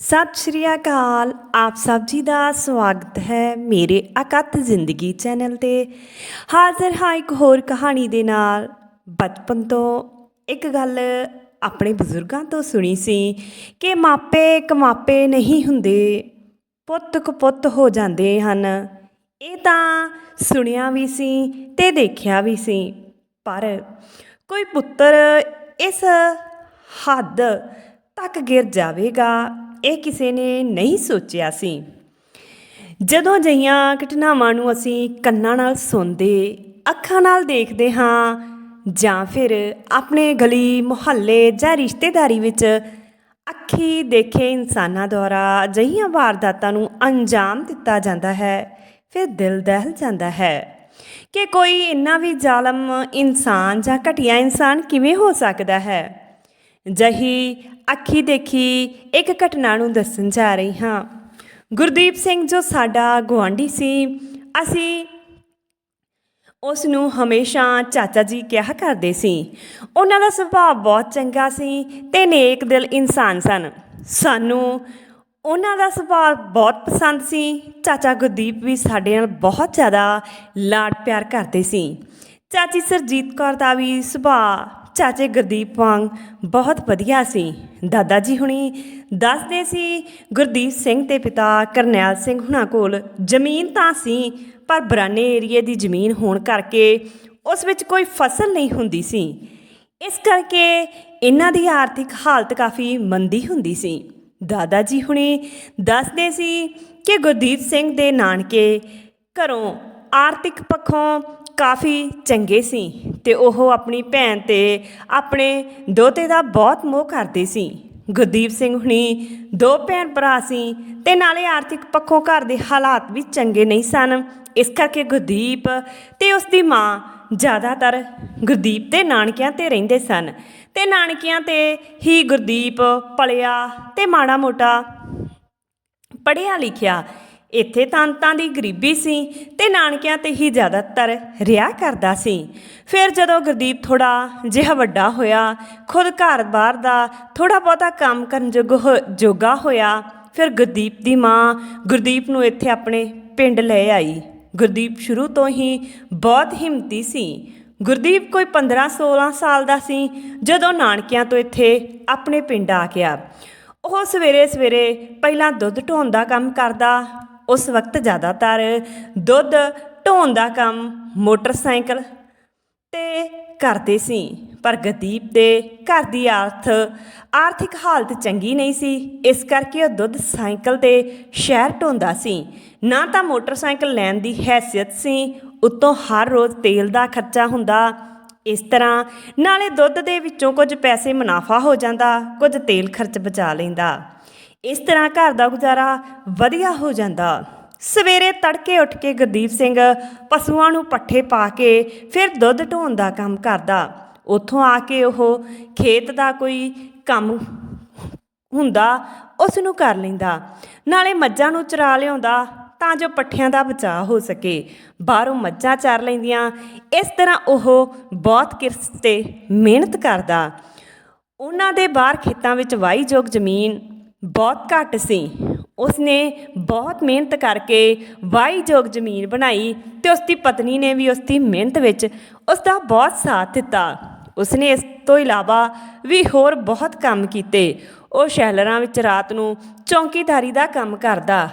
ਸਤਿ ਸ਼੍ਰੀ ਅਕਾਲ। ਆਪ ਸਭ ਜੀ ਦਾ ਸਵਾਗਤ ਹੈ ਮੇਰੇ ਅਕਤ ਜ਼ਿੰਦਗੀ ਚੈਨਲ ਤੇ। ਹਾਜ਼ਰ ਹਾਂ ਇੱਕ ਹੋਰ ਕਹਾਣੀ ਦੇ ਨਾਲ। ਬਚਪਨ ਤੋਂ ਇੱਕ ਗੱਲ ਆਪਣੇ ਬਜ਼ੁਰਗਾਂ ਤੋਂ ਸੁਣੀ ਸੀ ਕਿ ਮਾਪੇ ਕਮਾਪੇ ਨਹੀਂ ਹੁੰਦੇ, ਪੁੱਤ ਕਪੁੱਤ ਹੋ ਜਾਂਦੇ ਹਨ। ਇਹ ਤਾਂ ਸੁਣਿਆ ਵੀ ਸੀ ਤੇ ਦੇਖਿਆ ਵੀ ਸੀ, ਪਰ ਕੋਈ ਪੁੱਤਰ ਇਸ ਹੱਦ ਤੱਕ ਗਿਰ ਜਾਵੇਗਾ ਇਹ ਕਿਸੇ ਨੇ ਨਹੀਂ ਸੋਚਿਆ ਸੀ। ਜਦੋਂ ਅਜਿਹੀਆਂ ਘਟਨਾਵਾਂ ਨੂੰ ਅਸੀਂ ਕੰਨਾਂ ਨਾਲ ਸੁਣਦੇ, ਅੱਖਾਂ ਨਾਲ ਦੇਖਦੇ ਹਾਂ ਜਾਂ ਫਿਰ ਆਪਣੇ ਗਲੀ, ਮੁਹੱਲੇ ਜਾਂ ਰਿਸ਼ਤੇਦਾਰੀ ਵਿੱਚ ਅੱਖੀ ਦੇਖੇ ਇਨਸਾਨਾਂ ਦੁਆਰਾ ਅਜਿਹੀਆਂ ਵਾਰਦਾਤਾਂ ਨੂੰ ਅੰਜਾਮ ਦਿੱਤਾ ਜਾਂਦਾ ਹੈ, ਫਿਰ ਦਿਲ ਦਹਿਲ ਜਾਂਦਾ ਹੈ ਕਿ ਕੋਈ ਇੰਨਾ ਵੀ ਜ਼ਾਲਮ ਇਨਸਾਨ ਜਾਂ ਘਟੀਆ ਇਨਸਾਨ ਕਿਵੇਂ ਹੋ ਸਕਦਾ ਹੈ। ਜਹੀ ਅੱਖੀ ਦੇਖੀ ਇੱਕ ਘਟਨਾ ਨੂੰ ਦੱਸਣ ਜਾ ਰਹੀ ਹਾਂ। ਗੁਰਦੀਪ ਸਿੰਘ ਜੋ ਸਾਡਾ ਗੁਆਂਢੀ ਸੀ, ਅਸੀਂ ਉਸ ਨੂੰ ਹਮੇਸ਼ਾ ਚਾਚਾ ਜੀ ਕਿਹਾ ਕਰਦੇ ਸੀ। ਉਹਨਾਂ ਦਾ ਸੁਭਾਅ ਬਹੁਤ ਚੰਗਾ ਸੀ ਤੇ ਨੇਕ ਦਿਲ ਇਨਸਾਨ ਸਨ। ਸਾਨੂੰ ਉਹਨਾਂ ਦਾ ਸੁਭਾਅ ਬਹੁਤ ਪਸੰਦ ਸੀ। ਚਾਚਾ ਗੁਰਦੀਪ ਵੀ ਸਾਡੇ ਨਾਲ ਬਹੁਤ ਜ਼ਿਆਦਾ ਲਾਡ ਪਿਆਰ ਕਰਦੇ ਸੀ। ਚਾਚੀ ਸਰਜੀਤ ਕੌਰ ਦਾ ਵੀ ਸੁਭਾਅ ਚਾਚੇ ਗੁਰਦੀਪ ਵਾਂਗ ਬਹੁਤ ਵਧੀਆ ਸੀ। ਦਾਦਾ ਜੀ ਹੁਣੀ ਦੱਸਦੇ ਸੀ, ਗੁਰਦੀਪ ਸਿੰਘ ਤੇ ਪਿਤਾ ਕਰਨੈਲ ਸਿੰਘ ਹੁਣਾਂ ਕੋਲ ਜ਼ਮੀਨ ਤਾਂ ਸੀ, ਪਰ ਬਰਾਨੇ ਏਰੀਏ ਦੀ ਜ਼ਮੀਨ ਹੋਣ ਕਰਕੇ ਉਸ ਵਿੱਚ ਕੋਈ ਫਸਲ ਨਹੀਂ ਹੁੰਦੀ ਸੀ। ਇਸ ਕਰਕੇ ਇਹਨਾਂ ਦੀ ਆਰਥਿਕ ਹਾਲਤ ਕਾਫੀ ਮੰਦੀ ਹੁੰਦੀ ਸੀ। ਦਾਦਾ ਜੀ ਹੁਣੀ ਦੱਸਦੇ ਸੀ ਕਿ ਗੁਰਦੀਪ ਸਿੰਘ ਦੇ ਨਾਨਕੇ ਘਰੋਂ ਆਰਥਿਕ ਪੱਖੋਂ ਕਾਫੀ ਚੰਗੇ ਸੀ ਤੇ ਉਹ ਆਪਣੀ ਭੈਣ ਤੇ ਆਪਣੇ ਦੋਤੇ ਦਾ ਬਹੁਤ ਮੋਹ ਕਰਦੇ ਸੀ। ਗੁਰਦੀਪ ਸਿੰਘ ਹੁਣੀ ਦੋ ਭੈਣ ਭਰਾ ਸੀ ਤੇ ਨਾਲੇ ਆਰਥਿਕ ਪੱਖੋਂ ਘਰ ਦੇ ਹਾਲਾਤ ਵੀ ਚੰਗੇ ਨਹੀਂ ਸਨ। ਇਸ ਕਰਕੇ ਗੁਰਦੀਪ ਤੇ ਉਸ ਦੀ ਮਾਂ ਜ਼ਿਆਦਾਤਰ ਗੁਰਦੀਪ ਦੇ ਨਾਨਕਿਆਂ ਤੇ ਰਹਿੰਦੇ ਸਨ। ਤੇ ਨਾਨਕਿਆਂ ਤੇ ਹੀ ਗੁਰਦੀਪ ਪਲਿਆ ਤੇ ਮਾੜਾ ਮੋਟਾ ਪੜ੍ਹਿਆ ਲਿਖਿਆ ਇੱਥੇ ਤੰਤਾਂ ਦੀ ਗਰੀਬੀ ਸੀ ਤੇ ਨਾਨਕਿਆਂ ਤੇ ਹੀ ਜ਼ਿਆਦਾਤਰ ਰਿਹਾ ਕਰਦਾ ਸੀ। ਫਿਰ ਜਦੋਂ ਗੁਰਦੀਪ ਥੋੜਾ ਜਿਹਾ ਵੱਡਾ ਹੋਇਆ, ਖੁਦ ਘਰ-ਬਾਰ ਦਾ ਥੋੜਾ ਬਹੁਤਾ ਕੰਮ ਕਰਨ ਜੋਗ ਹੋ- ਜੋਗਾ ਹੋਇਆ, ਫਿਰ ਗੁਰਦੀਪ ਦੀ ਮਾਂ ਗੁਰਦੀਪ ਨੂੰ ਇੱਥੇ ਆਪਣੇ ਪਿੰਡ ਲੈ ਆਈ। ਗੁਰਦੀਪ ਸ਼ੁਰੂ ਤੋਂ ਹੀ ਬਹੁਤ ਹਿੰਮਤੀ ਸੀ। ਗੁਰਦੀਪ ਕੋਈ 15-16 ਸਾਲ ਦਾ ਸੀ, ਜਦੋਂ ਨਾਨਕਿਆਂ ਤੋਂ ਇੱਥੇ ਆਪਣੇ ਪਿੰਡ ਆ ਗਿਆ। ਉਹ ਸਵੇਰੇ ਸਵੇਰੇ ਪਹਿਲਾਂ ਦੁੱਧ ਢੋਣ ਦਾ ਕੰਮ ਕਰਦਾ ਉਸ ਵਕਤ ਜ਼ਿਆਦਾਤਰ ਦੁੱਧ, ਢੋਣ ਦਾ ਕੰਮ, ਮੋਟਰਸਾਈਕਲ ਤੇ ਕਰਦੇ ਸੀ, ਪਰ ਗਦੀਪ ਦੇ ਘਰ ਦੀ ਆਰਥ, ਆਰਥਿਕ ਹਾਲਤ ਚੰਗੀ ਨਹੀਂ ਸੀ। ਇਸ ਕਰਕੇ ਉਹ ਦੁੱਧ ਸਾਈਕਲ ਤੇ ਸ਼ਹਿਰ ਢੋਂਦਾ ਸੀ। ਨਾ ਤਾਂ ਮੋਟਰਸਾਈਕਲ ਲੈਣ ਦੀ ਹੈਸੀਅਤ ਸੀ, ਉੱਤੋਂ ਹਰ ਰੋਜ਼ ਤੇਲ ਦਾ ਖਰਚਾ ਹੁੰਦਾ। ਇਸ ਤਰ੍ਹਾਂ ਨਾਲੇ ਦੁੱਧ ਦੇ ਵਿੱਚੋਂ ਕੁਝ ਪੈਸੇ ਮੁਨਾਫਾ ਹੋ ਜਾਂਦਾ, ਕੁਝ ਤੇਲ ਖਰਚ ਬਚਾ ਲੈਂਦਾ। ਇਸ ਤਰ੍ਹਾਂ ਘਰ ਦਾ ਗੁਜ਼ਾਰਾ ਵਧੀਆ ਹੋ ਜਾਂਦਾ। ਸਵੇਰੇ ਤੜਕੇ ਉੱਠ ਕੇ ਗੁਰਦੀਪ ਸਿੰਘ ਪਸ਼ੂਆਂ ਨੂੰ ਪੱਠੇ ਪਾ ਕੇ ਫਿਰ ਦੁੱਧ ਢੋਣ ਦਾ ਕੰਮ ਕਰਦਾ। ਉੱਥੋਂ ਆ ਕੇ ਉਹ ਖੇਤ ਦਾ ਕੋਈ ਕੰਮ ਹੁੰਦਾ, ਉਸ ਨੂੰ ਕਰ ਲੈਂਦਾ। ਨਾਲੇ ਮੱਝਾਂ ਨੂੰ ਚਰਾ ਲਿਆਉਂਦਾ ਤਾਂ ਜੋ ਪੱਠਿਆਂ ਦਾ ਬਚਾਅ ਹੋ ਸਕੇ। ਬਾਹਰੋਂ ਮੱਝਾਂ ਚਰ ਲੈਂਦੀਆਂ, ਇਸ ਤਰ੍ਹਾਂ ਉਹ ਬਹੁਤ ਕਿਰਸ ਤੇ ਮਿਹਨਤ ਕਰਦਾ। ਉਹਨਾਂ ਦੇ ਬਾਹਰ ਖੇਤਾਂ ਵਿੱਚ ਵਾਹੀਯੋਗ ਜ਼ਮੀਨ ਬਹੁਤ ਘੱਟ ਸੀ। ਉਸਨੇ ਬਹੁਤ ਮਿਹਨਤ ਕਰਕੇ ਵਾਹੀਯੋਗ ਜ਼ਮੀਨ ਬਣਾਈ ਤੇ ਉਸ ਦੀ ਪਤਨੀ ਨੇ ਵੀ ਉਸ ਦੀ ਮਿਹਨਤ ਵਿੱਚ ਉਸ ਦਾ ਬਹੁਤ ਸਾਥ ਦਿੱਤਾ। ਉਸਨੇ ਇਸ ਤੋਂ ਇਲਾਵਾ ਵੀ ਹੋਰ ਬਹੁਤ ਕੰਮ ਕੀਤੇ। ਉਹ ਸ਼ਹਿਲਰਾਂ ਵਿੱਚ ਰਾਤ ਨੂੰ ਚੌਂਕੀਦਾਰੀ ਦਾ ਕੰਮ ਕਰਦਾ।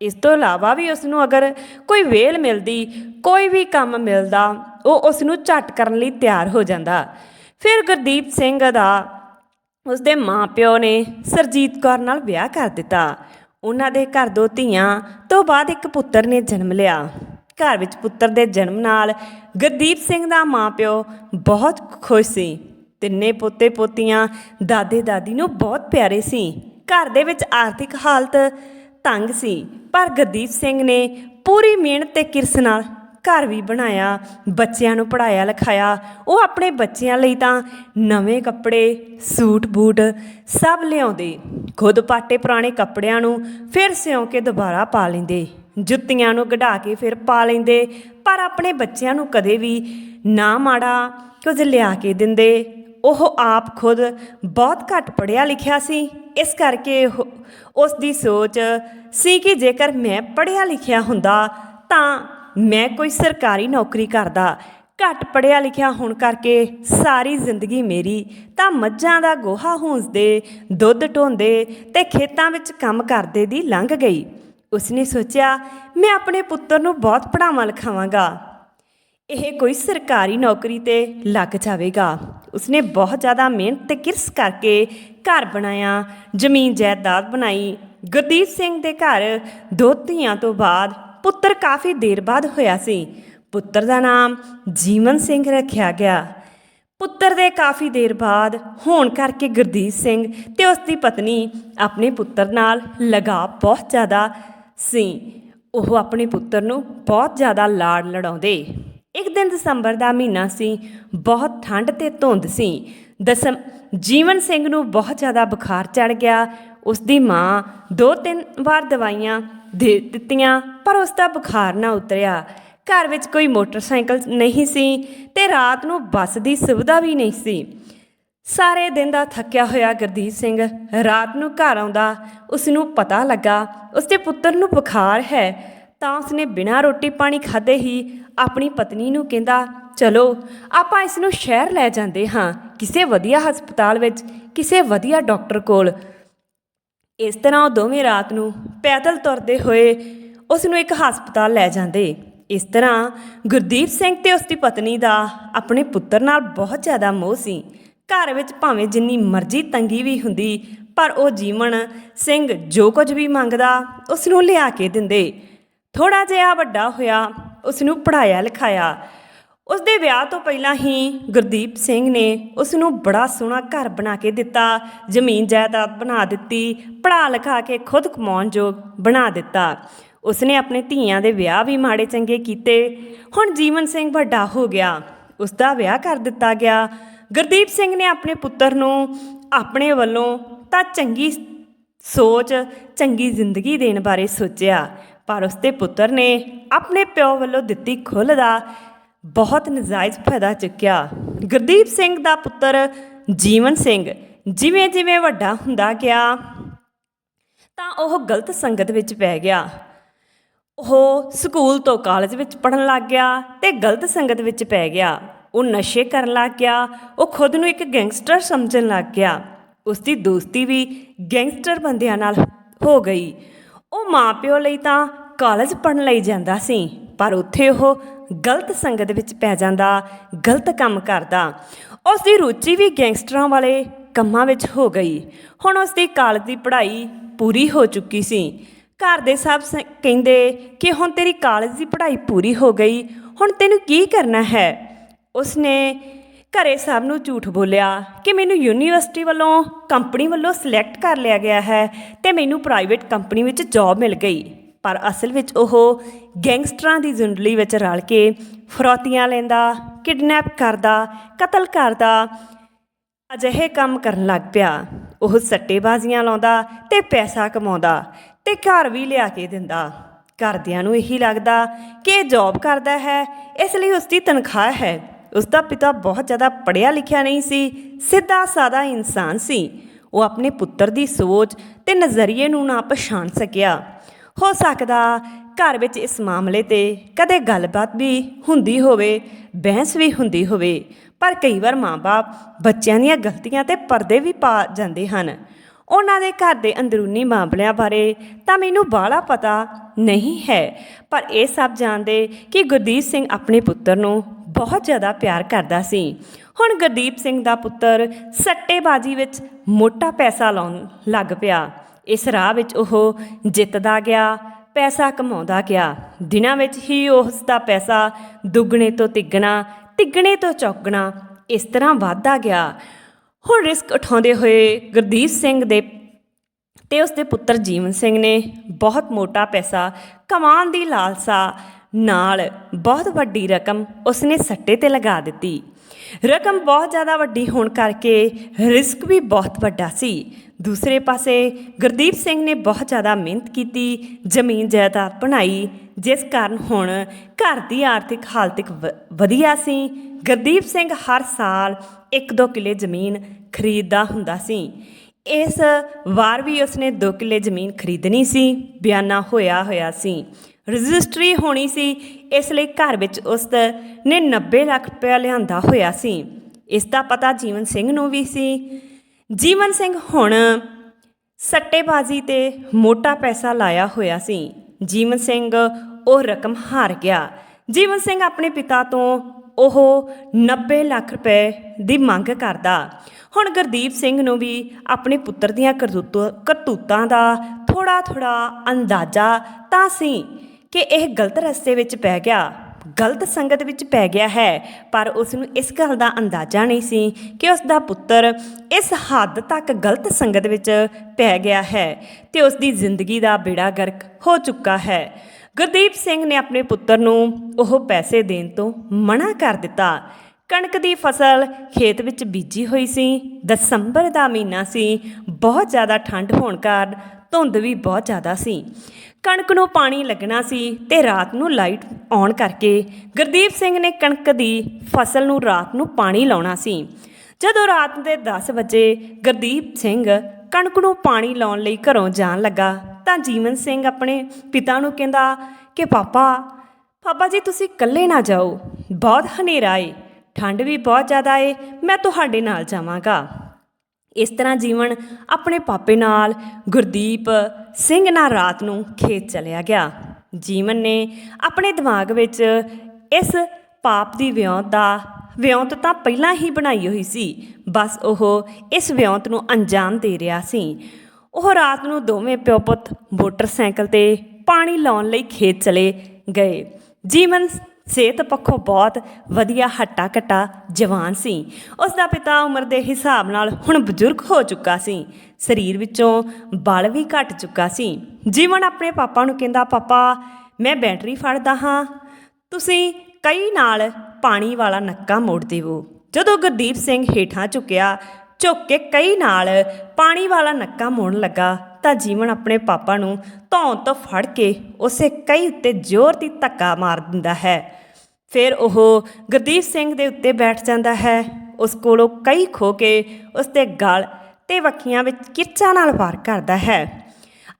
ਇਸ ਤੋਂ ਇਲਾਵਾ ਵੀ ਉਸ ਨੂੰ ਅਗਰ ਕੋਈ ਵੇਲ ਮਿਲਦੀ, ਕੋਈ ਵੀ ਕੰਮ ਮਿਲਦਾ, ਉਹ ਉਸ ਨੂੰ ਝਟ ਕਰਨ ਲਈ ਤਿਆਰ ਹੋ ਜਾਂਦਾ। ਫਿਰ ਗੁਰਦੀਪ ਸਿੰਘ ਦਾ ਉਸਦੇ ਮਾਪਿਓ ਨੇ ਸਰਜੀਤ ਕੌਰ ਨਾਲ ਵਿਆਹ ਕਰ ਦਿੱਤਾ। ਉਹਨਾਂ ਦੇ ਘਰ ਦੋ ਧੀਆਂ ਤੋਂ ਬਾਅਦ ਇੱਕ ਪੁੱਤਰ ਨੇ ਜਨਮ ਲਿਆ। ਘਰ ਵਿੱਚ ਪੁੱਤਰ ਦੇ ਜਨਮ ਨਾਲ ਗੁਰਦੀਪ ਸਿੰਘ ਦਾ ਮਾਪਿਓ ਬਹੁਤ ਖੁਸ਼ ਸੀ। ਤਿੰਨੇ ਪੋਤੇ ਪੋਤੀਆਂ ਦਾਦੇ ਦਾਦੀ ਨੂੰ ਬਹੁਤ ਪਿਆਰੇ ਸੀ। ਘਰ ਦੇ ਵਿੱਚ ਆਰਥਿਕ ਹਾਲਤ ਤੰਗ ਸੀ, ਪਰ ਗੁਰਦੀਪ ਸਿੰਘ ਨੇ ਪੂਰੀ ਮਿਹਨਤ ਤੇ ਕਿਰਸ ਨਾਲ ਘਰ ਵੀ ਬਣਾਇਆ, ਬੱਚਿਆਂ ਨੂੰ ਪੜਾਇਆ ਲਿਖਾਇਆ। ਉਹ ਆਪਣੇ ਬੱਚਿਆਂ ਲਈ ਤਾਂ ਨਵੇਂ ਕੱਪੜੇ, ਸੂਟ, ਬੂਟ ਸਭ ਲਿਆਉਂਦੇ। ਖੁਦ ਪਾਟੇ ਪੁਰਾਣੇ ਕੱਪੜਿਆਂ ਨੂੰ ਫਿਰ ਸਿਉਂ ਕੇ ਦੁਬਾਰਾ ਪਾ ਲੈਂਦੇ। ਜੁੱਤੀਆਂ ਨੂੰ ਕਢਾ ਕੇ ਫਿਰ ਪਾ ਲੈਂਦੇ। ਪਰ ਆਪਣੇ ਬੱਚਿਆਂ ਨੂੰ ਕਦੇ ਵੀ ਨਾ ਮਾੜਾ ਕੁਝ ਲਿਆ ਕੇ ਦਿੰਦੇ। ਉਹ ਆਪ ਖੁਦ ਬਹੁਤ ਘੱਟ ਪੜ੍ਹਿਆ ਲਿਖਿਆ ਸੀ। ਇਸ ਕਰਕੇ ਉਹ ਉਸ ਦੀ ਸੋਚ ਸੀ ਕਿ ਜੇਕਰ ਮੈਂ ਪੜ੍ਹਿਆ ਲਿਖਿਆ ਹੁੰਦਾ ਤਾਂ ਮੈਂ ਕੋਈ ਸਰਕਾਰੀ ਨੌਕਰੀ ਕਰਦਾ, ਘੱਟ ਪੜ੍ਹਿਆ ਲਿਖਿਆ ਹੋਣ ਕਰਕੇ ਸਾਰੀ ਜ਼ਿੰਦਗੀ ਮੇਰੀ ਤਾਂ ਮੱਝਾਂ ਦਾ ਗੋਹਾ ਹੂੰਸਦੇ, ਦੁੱਧ ਢੋਂਦੇ ਤੇ ਖੇਤਾਂ ਵਿੱਚ ਕੰਮ ਕਰਦੇ ਦੀ ਲੰਘ ਗਈ। ਉਸਨੇ ਸੋਚਿਆ, ਮੈਂ ਆਪਣੇ ਪੁੱਤਰ ਨੂੰ ਬਹੁਤ ਪੜ੍ਹਾਵਾਂ ਲਿਖਾਵਾਂਗਾ। ਇਹ ਕੋਈ ਸਰਕਾਰੀ ਨੌਕਰੀ ਤੇ ਲੱਗ ਜਾਵੇਗਾ। ਉਸਨੇ ਬਹੁਤ ਜ਼ਿਆਦਾ ਮਿਹਨਤ ਤੇ ਕਿਰਸ ਕਰਕੇ ਘਰ ਬਣਾਇਆ, ਜ਼ਮੀਨ ਜਾਇਦਾਦ ਬਣਾਈ। ਗੁਰਦੀਪ ਸਿੰਘ ਦੇ ਘਰ ਦੋ ਧੀਆਂ ਤੋਂ ਬਾਅਦ ਪੁੱਤਰ ਕਾਫੀ ਦੇਰ ਬਾਅਦ ਹੋਇਆ ਸੀ। ਪੁੱਤਰ ਦਾ ਨਾਮ ਜੀਵਨ ਸਿੰਘ ਰੱਖਿਆ ਗਿਆ। ਪੁੱਤਰ ਦੇ ਕਾਫੀ ਦੇਰ ਬਾਅਦ ਹੋਣ ਕਰਕੇ ਗੁਰਦੀਪ ਸਿੰਘ ਤੇ ਉਸ ਦੀ ਪਤਨੀ ਆਪਣੇ ਪੁੱਤਰ ਨਾਲ ਲਗਾਅ ਬਹੁਤ ਜ਼ਿਆਦਾ ਸੀ। ਉਹ ਆਪਣੇ ਪੁੱਤਰ ਨੂੰ ਬਹੁਤ ਜ਼ਿਆਦਾ ਲਾੜ ਲੜਾਉਂਦੇ। ਇੱਕ ਦਿਨ ਦਸੰਬਰ ਦਾ ਮਹੀਨਾ ਸੀ। ਬਹੁਤ ਠੰਡ ਤੇ ਧੁੰਦ ਸੀ। ਦਸਮ, ਜੀਵਨ ਸਿੰਘ ਨੂੰ ਬਹੁਤ ਜ਼ਿਆਦਾ ਬੁਖਾਰ ਚੜ ਗਿਆ। ਉਸ ਦੀ ਮਾਂ ਦੋ ਤਿੰਨ ਵਾਰ ਦਵਾਈਆਂ ਦੇ ਦਿੱਤੀਆਂ, ਪਰ ਉਸ ਦਾ ਬੁਖਾਰ ਨਾ ਉਤਰਿਆ। ਘਰ ਵਿੱਚ ਕੋਈ ਮੋਟਰਸਾਈਕਲ ਨਹੀਂ ਸੀ ਤੇ ਰਾਤ ਨੂੰ ਬੱਸ ਦੀ ਸੁਵਿਧਾ ਵੀ ਨਹੀਂ ਸੀ। ਸਾਰੇ ਦਿਨ ਦਾ ਥੱਕਿਆ ਹੋਇਆ ਗੁਰਦੀਪ ਸਿੰਘ ਰਾਤ ਨੂੰ ਘਰ ਆਉਂਦਾ ਉਸ ਨੂੰ ਪਤਾ ਲੱਗਾ, ਉਸਦੇ ਪੁੱਤਰ ਨੂੰ ਬੁਖਾਰ ਹੈ, ਤਾਂ ਉਸਨੇ ਬਿਨਾਂ ਰੋਟੀ ਪਾਣੀ ਖਾਦੇ ਹੀ ਆਪਣੀ ਪਤਨੀ ਨੂੰ ਕਹਿੰਦਾ, ਚਲੋ, ਆਪਾਂ ਇਸ ਨੂੰ ਸ਼ਹਿਰ ਲੈ ਜਾਂਦੇ ਹਾਂ, ਕਿਸੇ ਵਧੀਆ ਹਸਪਤਾਲ ਵਿੱਚ, ਕਿਸੇ ਵਧੀਆ ਡਾਕਟਰ ਕੋਲ। ਇਸ ਤਰ੍ਹਾਂ ਉਹ ਦੋਵੇਂ ਰਾਤ ਨੂੰ ਪੈਦਲ ਤੁਰਦੇ ਹੋਏ ਉਸ ਨੂੰ ਇੱਕ ਹਸਪਤਾਲ ਲੈ ਜਾਂਦੇ। ਇਸ ਤਰ੍ਹਾਂ ਗੁਰਦੀਪ ਸਿੰਘ ਤੇ ਉਸ ਦੀ ਪਤਨੀ ਦਾ ਆਪਣੇ ਪੁੱਤਰ ਨਾਲ ਬਹੁਤ ਜ਼ਿਆਦਾ ਮੋਹ ਸੀ। ਘਰ ਵਿੱਚ ਭਾਵੇਂ ਜਿੰਨੀ ਮਰਜ਼ੀ ਤੰਗੀ ਵੀ ਹੁੰਦੀ, ਪਰ ਉਹ ਜੀਵਨ ਸਿੰਘ ਜੋ ਕੁਝ ਵੀ ਮੰਗਦਾ ਉਸ ਨੂੰ ਲਿਆ ਕੇ ਦਿੰਦੇ। ਥੋੜਾ ਜਿਹਾ ਵੱਡਾ ਹੋਇਆ, ਉਸ ਨੂੰ ਪੜਾਇਆ ਲਿਖਾਇਆ ਉਸ ਦੇ ਵਿਆਹ ਤੋਂ ਪਹਿਲਾਂ ਹੀ ਗੁਰਦੀਪ ਸਿੰਘ ਨੇ ਉਸ ਨੂੰ ਬੜਾ ਸੋਹਣਾ ਘਰ ਬਣਾ ਕੇ ਦਿੱਤਾ, ਜ਼ਮੀਨ ਜਾਇਦਾਦ ਬਣਾ ਦਿੱਤੀ ਪੜਾ ਲਿਖਾ ਕੇ ਖੁਦ ਕਮਾਉਣ ਯੋਗ ਬਣਾ ਦਿੱਤਾ। ਉਸਨੇ ਆਪਣੇ ਧੀਆਂ ਦੇ ਵਿਆਹ ਵੀ ਮਾੜੇ ਚੰਗੇ ਕੀਤੇ। ਹੁਣ ਜੀਵਨ ਸਿੰਘ ਵੱਡਾ ਹੋ ਗਿਆ। ਉਸ ਦਾ ਵਿਆਹ ਕਰ ਦਿੱਤਾ ਗਿਆ। ਗੁਰਦੀਪ ਸਿੰਘ ਨੇ ਆਪਣੇ ਪੁੱਤਰ ਨੂੰ ਆਪਣੇ ਵੱਲੋਂ ਤਾਂ ਚੰਗੀ ਸੋਚ, ਚੰਗੀ ਜ਼ਿੰਦਗੀ ਦੇਣ ਬਾਰੇ ਸੋਚਿਆ, ਪਰ ਉਸਦੇ ਪੁੱਤਰ ਨੇ ਆਪਣੇ ਪਿਓ ਵੱਲੋਂ ਦਿੱਤੀ ਖੁੱਲ੍ਹ ਦਾ ਬਹੁਤ ਨਜਾਇਜ਼ ਫਾਇਦਾ ਚੁੱਕਿਆ। ਗੁਰਦੀਪ ਸਿੰਘ ਦਾ ਪੁੱਤਰ ਜੀਵਨ ਸਿੰਘ ਜਿਵੇਂ ਜਿਵੇਂ ਵੱਡਾ ਹੁੰਦਾ ਗਿਆ, ਤਾਂ ਉਹ ਗਲਤ ਸੰਗਤ ਵਿੱਚ ਪੈ ਗਿਆ। ਉਹ ਸਕੂਲ ਤੋਂ ਕਾਲਜ ਵਿੱਚ ਪੜਨ ਲੱਗ ਗਿਆ ਤੇ ਗਲਤ ਸੰਗਤ ਵਿੱਚ ਪੈ ਗਿਆ। ਉਹ ਨਸ਼ੇ ਕਰਨ ਲੱਗ ਗਿਆ। ਉਹ ਖੁਦ ਨੂੰ ਇੱਕ ਗੈਂਗਸਟਰ ਸਮਝਣ ਲੱਗ ਗਿਆ। ਉਸ ਦੀ ਦੋਸਤੀ ਵੀ ਗੈਂਗਸਟਰ ਬੰਦਿਆਂ ਨਾਲ ਹੋ ਗਈ। ਉਹ ਮਾਪਿਓ ਲਈ ਤਾਂ ਕਾਲਜ ਪੜਨ ਲਈ ਜਾਂਦਾ ਸੀ, ਪਰ ਉੱਥੇ ਉਹ ਗਲਤ ਸੰਗਤ ਵਿੱਚ ਪੈ ਜਾਂਦਾ, ਗਲਤ ਕੰਮ ਕਰਦਾ। ਉਸ ਦੀ ਰੁਚੀ ਵੀ ਗੈਂਗਸਟਰਾਂ ਵਾਲੇ ਕੰਮਾਂ ਵਿੱਚ ਹੋ ਗਈ। ਹੁਣ ਉਸ ਦੀ ਕਾਲਜ ਦੀ ਪੜ੍ਹਾਈ ਪੂਰੀ ਹੋ ਚੁੱਕੀ ਸੀ। ਘਰ ਦੇ ਸਭ ਸ- ਕਹਿੰਦੇ ਕਿ ਹੁਣ ਤੇਰੀ ਕਾਲਜ ਦੀ ਪੜ੍ਹਾਈ ਪੂਰੀ ਹੋ ਗਈ, ਹੁਣ ਤੈਨੂੰ ਕੀ ਕਰਨਾ ਹੈ? ਉਸਨੇ ਘਰੇ ਸਭ ਨੂੰ ਝੂਠ ਬੋਲਿਆ ਕਿ ਮੈਨੂੰ ਯੂਨੀਵਰਸਿਟੀ ਵੱਲੋਂ, ਕੰਪਨੀ ਵੱਲੋਂ ਸਿਲੈਕਟ ਕਰ ਲਿਆ ਗਿਆ ਹੈ ਤੇ ਮੈਨੂੰ ਪ੍ਰਾਈਵੇਟ ਕੰਪਨੀ ਵਿੱਚ ਜੌਬ ਮਿਲ ਗਈ। ਪਰ ਅਸਲ ਵਿੱਚ ਉਹ ਗੈਂਗਸਟਰਾਂ ਦੀ ਜ਼ੁੰਡਲੀ ਵਿੱਚ ਰਲ ਕੇ ਫਰੋਤੀਆਂ ਲੈਂਦਾ, ਕਿਡਨੈਪ ਕਰਦਾ, ਕਤਲ ਕਰਦਾ, ਅਜਿਹੇ ਕੰਮ ਕਰਨ ਲੱਗ ਪਿਆ। ਉਹ ਸੱਟੇਬਾਜ਼ੀਆਂ ਲਾਉਂਦਾ ਤੇ ਪੈਸਾ ਕਮਾਉਂਦਾ ਤੇ ਘਰ ਵੀ ਲਿਆ ਕੇ ਦਿੰਦਾ। ਘਰਦਿਆਂ ਨੂੰ ਇਹੀ ਲੱਗਦਾ ਕਿ ਇਹ ਜੌਬ ਕਰਦਾ ਹੈ, ਇਸ ਲਈ ਉਸ ਦੀ ਤਨਖਾਹ ਹੈ। ਉਸ ਦਾ ਪਿਤਾ ਬਹੁਤ ਜ਼ਿਆਦਾ ਪੜ੍ਹਿਆ ਲਿਖਿਆ ਨਹੀਂ ਸੀ, ਸਿੱਧਾ ਸਾਦਾ ਇਨਸਾਨ ਸੀ। ਉਹ ਆਪਣੇ ਪੁੱਤਰ ਦੀ ਸੋਚ ਤੇ ਨਜ਼ਰੀਏ ਨੂੰ ਨਾ ਪਛਾਣ ਸਕਿਆ। ਹੋ ਸਕਦਾ ਘਰ ਵਿੱਚ ਇਸ ਮਾਮਲੇ ਤੇ ਕਦੇ ਗੱਲਬਾਤ ਵੀ ਹੁੰਦੀ ਹੋਵੇ, ਬਹਿਸ ਵੀ ਹੁੰਦੀ ਹੋਵੇ, ਪਰ ਕਈ ਵਾਰ ਮਾਪੇ ਬੱਚਿਆਂ ਦੀਆਂ ਗਲਤੀਆਂ ਤੇ ਪਰਦੇ ਵੀ ਪਾ ਜਾਂਦੇ ਹਨ। ਉਹਨਾਂ ਦੇ ਘਰ ਦੇ ਅੰਦਰੂਨੀ ਮਾਮਲਿਆਂ ਬਾਰੇ ਤਾਂ ਮੈਨੂੰ ਬਾਹਲਾ ਪਤਾ ਨਹੀਂ ਹੈ, ਪਰ ਇਹ ਸਭ ਜਾਣਦੇ ਕਿ ਗੁਰਦੀਪ ਸਿੰਘ ਆਪਣੇ ਪੁੱਤਰ ਨੂੰ ਬਹੁਤ ਜ਼ਿਆਦਾ ਪਿਆਰ ਕਰਦਾ ਸੀ। ਹੁਣ ਗੁਰਦੀਪ ਸਿੰਘ ਦਾ ਪੁੱਤਰ ਸੱਟੇਬਾਜ਼ੀ ਵਿੱਚ ਮੋਟਾ ਪੈਸਾ ਲਾਉਣ ਲੱਗ ਪਿਆ। ਇਸ ਰਾਹ ਵਿੱਚ ਉਹ ਜਿੱਤਦਾ ਗਿਆ, ਪੈਸਾ ਕਮਾਉਂਦਾ ਗਿਆ। ਦਿਨਾਂ ਵਿੱਚ ਹੀ ਉਸ ਦਾ ਪੈਸਾ ਦੁੱਗਣੇ ਤੋਂ ਤਿੱਗਣਾ, ਤਿੱਗਣੇ ਤੋਂ ਚੌਗਣਾ ਇਸ ਤਰ੍ਹਾਂ ਵਧਦਾ ਗਿਆ। ਹੁਣ ਰਿਸਕ ਉਠਾਉਂਦੇ ਹੋਏ ਗੁਰਦੀਪ ਸਿੰਘ ਦੇ ਤੇ ਉਸ ਦੇ ਪੁੱਤਰ ਜੀਵਨ ਸਿੰਘ ਨੇ ਬਹੁਤ ਮੋਟਾ ਪੈਸਾ ਕਮਾਉਣ ਦੀ ਲਾਲਸਾ ਨਾਲ ਬਹੁਤ ਵੱਡੀ ਰਕਮ ਉਸਨੇ ਸੱਟੇ ਤੇ ਲਗਾ ਦਿੱਤੀ। ਰਕਮ ਬਹੁਤ ਜ਼ਿਆਦਾ ਵੱਡੀ ਹੋਣ ਕਰਕੇ ਰਿਸਕ ਵੀ ਬਹੁਤ ਵੱਡਾ ਸੀ। ਦੂਸਰੇ ਪਾਸੇ ਗੁਰਦੀਪ ਸਿੰਘ ਨੇ ਬਹੁਤ ਜ਼ਿਆਦਾ ਮਿਹਨਤ ਕੀਤੀ, ਜ਼ਮੀਨ ਜਾਇਦਾਦ ਬਣਾਈ, ਜਿਸ ਕਾਰਨ ਹੁਣ ਘਰ ਦੀ ਆਰਥਿਕ ਹਾਲਤ ਵ- ਵਧੀਆ ਸੀ। ਗੁਰਦੀਪ ਸਿੰਘ ਹਰ ਸਾਲ 1-2 ਕਿੱਲੇ ਜ਼ਮੀਨ ਖਰੀਦਦਾ ਹੁੰਦਾ ਸੀ। ਇਸ ਵਾਰ ਵੀ ਉਸਨੇ 2 ਕਿੱਲੇ ਜ਼ਮੀਨ ਖਰੀਦਣੀ ਸੀ, ਬਿਆਨਾ ਹੋਇਆ ਹੋਇਆ ਸੀ। ਰਜਿਸਟਰੀ ਹੋਣੀ ਸੀ, ਇਸ ਲਈ ਘਰ ਵਿੱਚ ਉਸ ਨੇ 90 ਲੱਖ ਰੁਪਇਆ ਲਿਆਂਦਾ ਹੋਇਆ ਸੀ। ਇਸ ਦਾ ਪਤਾ ਜੀਵਨ ਸਿੰਘ ਨੂੰ ਵੀ ਸੀ। ਜੀਵਨ ਸਿੰਘ ਹੁਣ ਸੱਟੇਬਾਜ਼ੀ ਤੇ ਮੋਟਾ ਪੈਸਾ ਲਾਇਆ ਹੋਇਆ ਸੀ। ਜੀਵਨ ਸਿੰਘ ਉਹ ਰਕਮ ਹਾਰ ਗਿਆ। ਜੀਵਨ ਸਿੰਘ ਆਪਣੇ ਪਿਤਾ ਤੋਂ ਉਹ 90 ਲੱਖ ਰੁਪਏ ਦੀ ਮੰਗ ਕਰਦਾ। ਹੁਣ ਗੁਰਦੀਪ ਸਿੰਘ ਨੂੰ ਵੀ ਆਪਣੇ ਪੁੱਤਰ ਦੀਆਂ ਕਰਤੂਤ- ਕਰਤੂਤਾਂ ਦਾ ਥੋੜਾ ਥੋੜਾ ਅੰਦਾਜ਼ਾ ਤਾਂ ਸੀ ਕਿ ਇਹ ਗਲਤ ਰਸਤੇ ਵਿੱਚ ਪੈ ਗਿਆ। ਗਲਤ ਸੰਗਤ ਵਿੱਚ ਪੈ ਗਿਆ ਹੈ, ਪਰ ਉਸ ਨੂੰ ਇਸ ਗੱਲ ਦਾ ਅੰਦਾਜ਼ਾ ਨਹੀਂ ਸੀ ਕਿ ਉਸ ਦਾ ਪੁੱਤਰ ਇਸ ਹੱਦ ਤੱਕ ਗਲਤ ਸੰਗਤ ਵਿੱਚ ਪੈ ਗਿਆ ਹੈ ਤੇ ਉਸ ਦੀ ਜ਼ਿੰਦਗੀ ਦਾ ਬੇੜਾ ਗਰਕ ਹੋ ਚੁੱਕਾ ਹੈ। ਗੁਰਦੀਪ ਸਿੰਘ ਨੇ ਆਪਣੇ ਪੁੱਤਰ ਨੂੰ ਉਹ ਪੈਸੇ ਦੇਣ ਤੋਂ ਮਨਾ ਕਰ ਦਿੱਤਾ। ਕਣਕ ਦੀ ਫਸਲ ਖੇਤ ਵਿੱਚ ਬੀਜੀ ਹੋਈ ਸੀ, ਦਸੰਬਰ ਦਾ ਮਹੀਨਾ ਸੀ, ਬਹੁਤ ਜ਼ਿਆਦਾ ਠੰਡ ਹੋਣ ਕਾਰਨ ਧੁੰਦ ਵੀ ਬਹੁਤ ਜ਼ਿਆਦਾ ਸੀ। ਕਣਕ ਨੂੰ ਪਾਣੀ ਲੱਗਣਾ ਸੀ ਤੇ ਰਾਤ ਨੂੰ ਲਾਈਟ ਆਨ ਕਰਕੇ ਗੁਰਦੀਪ ਸਿੰਘ ਨੇ ਕਣਕ ਦੀ ਫਸਲ ਨੂੰ ਰਾਤ ਨੂੰ ਪਾਣੀ ਲਾਉਣਾ ਸੀ। ਜਦੋਂ ਰਾਤ ਦੇ 10 ਵਜੇ ਗੁਰਦੀਪ ਸਿੰਘ ਕਣਕ ਨੂੰ ਪਾਣੀ ਲਾਉਣ ਲਈ ਘਰੋਂ ਜਾਣ ਲੱਗਾ ਤਾਂ ਜੀਵਨ ਸਿੰਘ ਆਪਣੇ ਪਿਤਾ ਨੂੰ ਕਹਿੰਦਾ ਕਿ, ਪਾਪਾ ਪਾਪਾ ਜੀ, ਤੁਸੀਂ ਇਕੱਲੇ ਨਾ ਜਾਓ। ਬਹੁਤ ਹਨੇਰਾ ਏ, ਠੰਡ ਵੀ ਬਹੁਤ ਜ਼ਿਆਦਾ ਏ, ਮੈਂ ਤੁਹਾਡੇ ਨਾਲ ਜਾਵਾਂਗਾ। ਇਸ ਤਰ੍ਹਾਂ ਜੀਵਨ ਆਪਣੇ ਪਾਪੇ ਨਾਲ, ਗੁਰਦੀਪ ਸਿੰਘ ਨਾਲ ਰਾਤ ਨੂੰ ਖੇਤ ਚਲਿਆ ਗਿਆ। ਜੀਵਨ ਨੇ ਆਪਣੇ ਦਿਮਾਗ ਵਿੱਚ ਇਸ ਪਾਪ ਦੀ ਵਿਉਂਤ ਦਾ, ਵਿਉਂਤ ਤਾਂ ਪਹਿਲਾਂ ਹੀ ਬਣਾਈ ਹੋਈ ਸੀ, ਬਸ ਉਹ ਇਸ ਵਿਉਂਤ ਨੂੰ ਅੰਜਾਮ ਦੇ ਰਿਹਾ ਸੀ। ਉਹ ਰਾਤ ਨੂੰ ਦੋਵੇਂ ਪਿਓ ਪੁੱਤ ਮੋਟਰਸਾਈਕਲ ਤੇ ਪਾਣੀ ਲਾਉਣ ਲਈ ਖੇਤ ਚਲੇ ਗਏ। ਜੀਵਨ ਸਿਹਤ ਪੱਖੋਂ ਬਹੁਤ ਵਧੀਆ ਹੱਟਾ ਕੱਟਾ ਜਵਾਨ ਸੀ। ਉਸ ਦਾ ਪਿਤਾ ਉਮਰ ਦੇ ਹਿਸਾਬ ਨਾਲ ਹੁਣ ਬਜ਼ੁਰਗ ਹੋ ਚੁੱਕਾ ਸੀ। ਸਰੀਰ ਵਿੱਚੋਂ ਬਲ ਵੀ ਘਟ ਚੁੱਕਾ ਸੀ। ਜੀਵਨ ਆਪਣੇ ਪਾਪਾ ਨੂੰ ਕਹਿੰਦਾ, ਪਾਪਾ, ਮੈਂ ਬੈਟਰੀ ਫੜਦਾ ਹਾਂ। ਤੁਸੀਂ ਕਈ ਨਾਲ ਪਾਣੀ ਵਾਲਾ ਨੱਕਾ ਮੋੜ ਦੇਵੋ। ਜਦੋਂ ਗੁਰਦੀਪ ਸਿੰਘ ਹੇਠਾਂ ਝੁਕਿਆ, ਝੁੱਕ ਕੇ ਕਈ ਨਾਲ ਪਾਣੀ ਵਾਲਾ ਨੱਕਾ ਮੋੜਨ ਲੱਗਾ ਤਾਂ ਜੀਵਨ ਆਪਣੇ ਪਾਪਾ ਨੂੰ ਧੌਣ ਤੋਂ ਫੜ ਕੇ ਉਸੇ ਕਈ ਉੱਤੇ ਜ਼ੋਰ ਦੀ ਧੱਕਾ ਮਾਰ ਦਿੰਦਾ ਹੈ। ਫਿਰ ਉਹ ਗੁਰਦੀਪ ਸਿੰਘ ਦੇ ਉੱਤੇ ਬੈਠ ਜਾਂਦਾ ਹੈ। ਉਸ ਕੋਲੋਂ ਕਈ ਖੋ ਕੇ ਉਸ ਦੇ ਗਲ ਤੇ ਵੱਖੀਆਂ ਵਿੱਚ ਕਿਰਚਾਂ ਨਾਲ ਵਾਰ ਕਰਦਾ ਹੈ।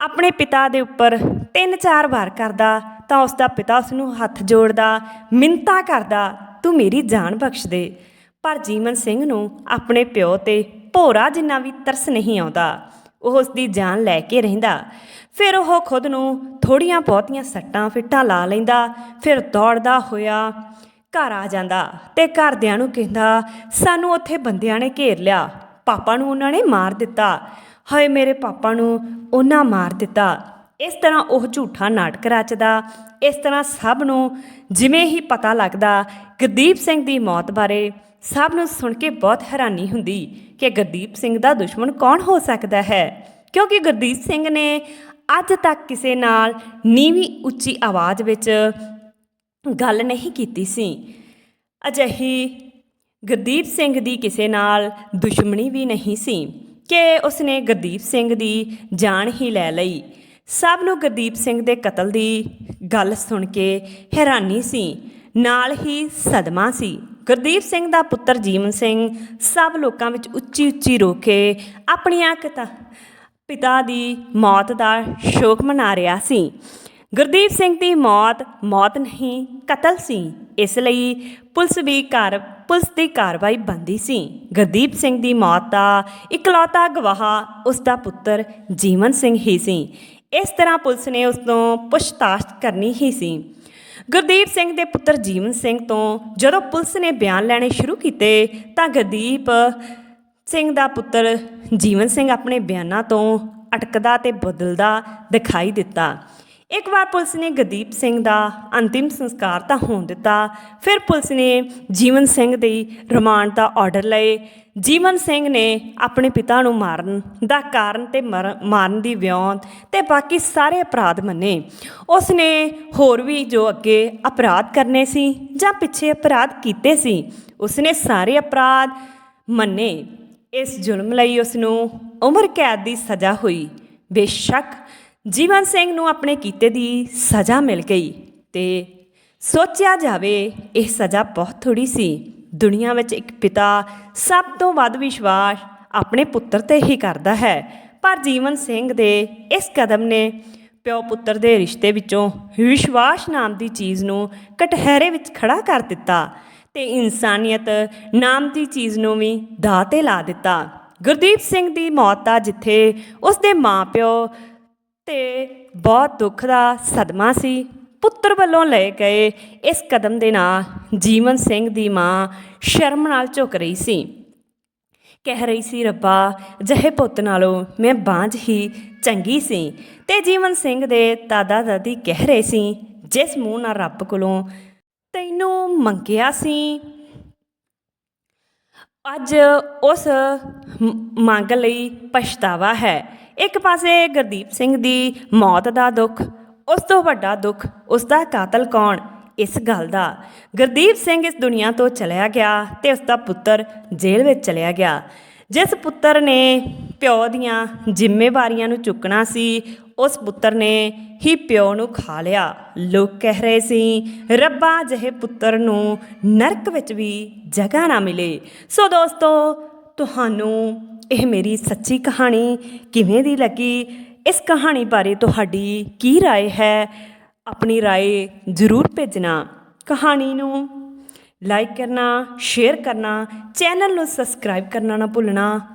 ਆਪਣੇ ਪਿਤਾ ਦੇ ਉੱਪਰ ਤਿੰਨ ਚਾਰ ਵਾਰ ਕਰਦਾ ਤਾਂ ਉਸ ਦਾ ਪਿਤਾ ਉਸ ਨੂੰ ਹੱਥ ਜੋੜਦਾ ਮਿੰਤਾ ਕਰਦਾ, ਤੂੰ ਮੇਰੀ ਜਾਨ ਬਖਸ਼ ਦੇ। ਪਰ ਜੀਵਨ ਸਿੰਘ ਨੂੰ ਆਪਣੇ ਪਿਓ ਤੇ ਭੋਰਾ ਜਿੰਨਾ ਵੀ ਤਰਸ ਨਹੀਂ ਆਉਂਦਾ। ਉਹ ਉਸ ਦੀ ਜਾਨ ਲੈ ਕੇ ਰਹਿੰਦਾ। ਫਿਰ ਉਹ ਖੁਦ ਨੂੰ ਥੋੜੀਆਂ ਬਹੁਤੀਆਂ ਸੱਟਾਂ ਫਿੱਟਾਂ ਲਾ ਲੈਂਦਾ, ਫਿਰ ਦੌੜਦਾ ਹੋਇਆ ਘਰ ਆ ਜਾਂਦਾ ਤੇ ਘਰਦਿਆਂ ਨੂੰ ਕਹਿੰਦਾ, ਸਾਨੂੰ ਉੱਥੇ ਬੰਦਿਆਂ ਨੇ ਘੇਰ ਲਿਆ। ਪਾਪਾ ਨੂੰ ਉਹਨਾਂ ਨੇ ਮਾਰ ਦਿੱਤਾ। ਹਾਏ ਮੇਰੇ ਪਾਪਾ ਨੂੰ ਉਹਨਾਂ ਮਾਰ ਦਿੱਤਾ। ਇਸ ਤਰ੍ਹਾਂ ਉਹ ਝੂਠਾ ਨਾਟਕ ਰਚਦਾ। ਇਸ ਤਰ੍ਹਾਂ ਸਭ ਨੂੰ ਜਿਵੇਂ ਹੀ ਪਤਾ ਲੱਗਦਾ, ਗੁਰਦੀਪ ਸਿੰਘ ਦੀ ਮੌਤ ਬਾਰੇ ਸਭ ਨੂੰ ਸੁਣ ਕੇ ਬਹੁਤ ਹੈਰਾਨੀ ਹੁੰਦੀ ਕਿ ਗੁਰਦੀਪ ਸਿੰਘ ਦਾ ਦੁਸ਼ਮਣ ਕੌਣ ਹੋ ਸਕਦਾ ਹੈ। ਕਿਉਂਕਿ ਗੁਰਦੀਪ ਸਿੰਘ ਨੇ ਅੱਜ ਤੱਕ ਕਿਸੇ ਨਾਲ ਨੀਵੀਂ ਉੱਚੀ ਆਵਾਜ਼ ਵਿੱਚ ਗੱਲ ਨਹੀਂ ਕੀਤੀ ਸੀ। ਅਜਿਹੀ ਗੁਰਦੀਪ ਸਿੰਘ ਦੀ ਕਿਸੇ ਨਾਲ ਦੁਸ਼ਮਣੀ ਵੀ ਨਹੀਂ ਸੀ ਕਿ ਉਸਨੇ ਗੁਰਦੀਪ ਸਿੰਘ ਦੀ ਜਾਨ ਹੀ ਲੈ ਲਈ। ਸਭ ਨੂੰ ਗੁਰਦੀਪ ਸਿੰਘ ਦੇ ਕਤਲ ਦੀ ਗੱਲ ਸੁਣ ਕੇ ਹੈਰਾਨੀ ਸੀ। ਨਾਲ ਹੀ ਸਦਮਾ ਸੀ। ਗੁਰਦੀਪ ਸਿੰਘ ਦਾ ਪੁੱਤਰ ਜੀਵਨ ਸਿੰਘ ਸਭ ਲੋਕਾਂ ਵਿੱਚ ਉੱਚੀ ਉੱਚੀ ਰੋ ਕੇ ਆਪਣੀਆਂ ਕਿਤਾ ਪਿਤਾ ਦੀ ਮੌਤ ਦਾ ਸ਼ੋਕ ਮਨਾ ਰਿਹਾ ਸੀ। ਗੁਰਦੀਪ ਸਿੰਘ ਦੀ ਮੌਤ ਮੌਤ ਨਹੀਂ, ਕਤਲ ਸੀ। ਇਸ ਲਈ ਪੁਲਿਸ ਵੀ ਕਾਰ ਪੁਲਿਸ ਦੀ ਕਾਰਵਾਈ ਬੰਦੀ ਸੀ। ਗੁਰਦੀਪ ਸਿੰਘ ਦੀ ਮੌਤ ਦਾ ਇਕਲੌਤਾ ਗਵਾਹ ਉਸ ਦਾ ਪੁੱਤਰ ਜੀਵਨ ਸਿੰਘ ਹੀ ਸੀ। ਇਸ ਤਰ੍ਹਾਂ ਪੁਲਿਸ ਨੇ ਉਸ ਤੋਂ ਪੁੱਛਤਾਛ ਕਰਨੀ ਹੀ ਸੀ। ਗੁਰਦੀਪ ਸਿੰਘ ਦੇ ਪੁੱਤਰ ਜੀਵਨ ਸਿੰਘ ਤੋਂ ਜਦੋਂ ਪੁਲਿਸ ਨੇ ਬਿਆਨ ਲੈਣੇ ਸ਼ੁਰੂ ਕੀਤੇ ਤਾਂ ਗੁਰਦੀਪ ਸਿੰਘ ਦਾ ਪੁੱਤਰ ਜੀਵਨ ਸਿੰਘ ਆਪਣੇ ਬਿਆਨਾਂ ਤੋਂ ਅਟਕਦਾ ਤੇ ਬਦਲਦਾ ਦਿਖਾਈ ਦਿੱਤਾ। ਇੱਕ ਵਾਰ ਪੁਲਿਸ ਨੇ ਗਦੀਪ ਸਿੰਘ ਦਾ ਅੰਤਿਮ ਸੰਸਕਾਰ ਤਾਂ ਹੋਣ ਦਿੱਤਾ। ਫਿਰ ਪੁਲਿਸ ਨੇ ਜੀਵਨ ਸਿੰਘ ਦੀ ਰਿਮਾਂਡ ਦਾ ਆਰਡਰ ਲਏ। ਜੀਵਨ ਸਿੰਘ ਨੇ ਆਪਣੇ ਪਿਤਾ ਨੂੰ ਮਾਰਨ ਦਾ ਕਾਰਨ ਤੇ ਮਰ- ਮਾਰਨ ਦੀ ਵਿਉਂਤ ਤੇ ਬਾਕੀ ਸਾਰੇ ਅਪਰਾਧ ਮੰਨੇ। ਉਸ ਨੇ ਹੋਰ ਵੀ ਜੋ ਅੱਗੇ ਅਪਰਾਧ ਕਰਨੇ ਸੀ ਜਾਂ ਪਿੱਛੇ ਅਪਰਾਧ ਕੀਤੇ ਸੀ, ਉਸ ਨੇ ਸਾਰੇ ਅਪਰਾਧ ਮੰਨੇ। ਇਸ ਜ਼ੁਲਮ ਲਈ ਉਸ ਨੂੰ ਉਮਰ ਕੈਦ ਦੀ ਸਜ਼ਾ ਹੋਈ। ਬੇਸ਼ੱਕ ਜੀਵਨ ਸਿੰਘ ਨੂੰ ਆਪਣੇ ਕੀਤੇ ਦੀ ਸਜ਼ਾ ਮਿਲ ਗਈ ਤੇ ਸੋਚਿਆ ਜਾਵੇ, ਇਹ ਸਜ਼ਾ ਬਹੁਤ ਥੋੜੀ ਸੀ। ਦੁਨੀਆ ਵਿੱਚ ਇੱਕ ਪਿਤਾ ਸਭ ਤੋਂ ਵੱਧ ਵਿਸ਼ਵਾਸ ਆਪਣੇ ਪੁੱਤਰ ਤੇ ਹੀ ਕਰਦਾ ਹੈ। ਪਰ ਜੀਵਨ ਸਿੰਘ ਦੇ ਇਸ ਕਦਮ ਨੇ ਪਿਓ ਪੁੱਤਰ ਦੇ ਰਿਸ਼ਤੇ ਵਿੱਚੋਂ ਵਿਸ਼ਵਾਸ ਨਾਮ ਦੀ ਚੀਜ਼ ਨੂੰ ਕਟਹਿਰੇ ਵਿੱਚ ਖੜਾ ਕਰ ਦਿੱਤਾ ਤੇ ਇਨਸਾਨੀਅਤ ਨਾਮ ਦੀ ਚੀਜ਼ ਨੂੰ ਵੀ ਦਾਅ ਤੇ ਲਾ ਦਿੱਤਾ। ਗੁਰਦੀਪ ਸਿੰਘ ਦੀ ਮੌਤ ਦਾ ਜਿੱਥੇ ਉਸ ਦੇ ਮਾਪਿਓ ਤੇ ਬਹੁਤ ਦੁੱਖ ਦਾ ਸਦਮਾ ਸੀ। ਪੁੱਤਰ ਵੱਲੋਂ ਲਏ ਗਏ ਇਸ ਕਦਮ ਦੇ ਨਾਲ ਜੀਵਨ ਸਿੰਘ ਦੀ ਮਾਂ ਸ਼ਰਮ ਨਾਲ ਝੁਕ ਰਹੀ ਸੀ। ਕਹਿ ਰਹੀ ਸੀ, ਰੱਬਾ, ਜਹੇ ਪੁੱਤ ਨਾਲੋਂ ਮੈਂ ਬਾਂਝ ਹੀ ਚੰਗੀ ਸੀ। ਤੇ ਜੀਵਨ ਸਿੰਘ ਦੇ ਦਾਦਾ ਦਾਦੀ ਕਹਿ ਰਹੇ ਸੀ, ਜਿਸ ਮੂੰਹ ਨਾਲ ਰੱਬ ਕੋਲੋਂ ਤੈਨੂੰ ਮੰਗਿਆ ਸੀ, ਅੱਜ ਉਸ ਮੰਗ ਲਈ ਪਛਤਾਵਾ ਹੈ। ਇੱਕ ਪਾਸੇ ਗੁਰਦੀਪ ਸਿੰਘ ਦੀ ਮੌਤ ਦਾ ਦੁੱਖ, ਉਸ ਤੋਂ ਵੱਡਾ ਦੁੱਖ ਉਸ ਦਾ ਕਾਤਲ ਕੌਣ? ਇਸ ਗੱਲ ਦਾ। ਗੁਰਦੀਪ ਸਿੰਘ ਇਸ ਦੁਨੀਆ ਤੋਂ ਚਲਿਆ ਗਿਆ ਤੇ ਉਸ ਦਾ ਪੁੱਤਰ ਜੇਲ੍ਹ ਵਿੱਚ ਚਲਿਆ ਗਿਆ। ਜਿਸ ਪੁੱਤਰ ਨੇ ਪਿਓ ਦੀਆਂ ਜ਼ਿੰਮੇਵਾਰੀਆਂ ਨੂੰ ਚੁੱਕਣਾ ਸੀ, ਉਸ ਪੁੱਤਰ ਨੇ ਹੀ ਪਿਓ ਨੂੰ ਖਾ ਲਿਆ। ਲੋਕ ਕਹਿ ਰਹੇ ਸੀ, ਰੱਬਾ ਜਿਹੇ ਪੁੱਤਰ ਨੂੰ ਨਰਕ ਵਿੱਚ ਵੀ ਜਗ੍ਹਾ ਨਾ ਮਿਲੇ। ਸੋ ਦੋਸਤੋ, ਤੁਹਾਨੂੰ ਇਹ ਮੇਰੀ ਸੱਚੀ ਕਹਾਣੀ ਕਿਵੇਂ ਦੀ ਲੱਗੀ ਇਸ ਕਹਾਣੀ ਬਾਰੇ ਤੁਹਾਡੀ ਕੀ رائے ਹੈ ਆਪਣੀ رائے ਜ਼ਰੂਰ ਭੇਜਣਾ ਕਹਾਣੀ ਨੂੰ ਲਾਈਕ ਕਰਨਾ ਸ਼ੇਅਰ ਕਰਨਾ ਚੈਨਲ ਨੂੰ ਸਬਸਕ੍ਰਾਈਬ ਕਰਨਾ ਨਾ ਭੁੱਲਣਾ